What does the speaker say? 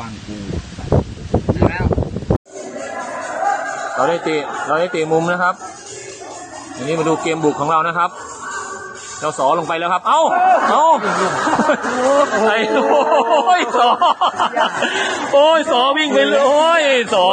วังกูแล้วเราได้ตีเราได้ตีมุมนะครับอันนี้มาดูเกมบุกของเรานะครับเราสอลงไปแล้วครับ เอ้า เอ้าไอ้โอ้ยสอ โอ้ยสอวิ่งไปเลย โอ้ยสอ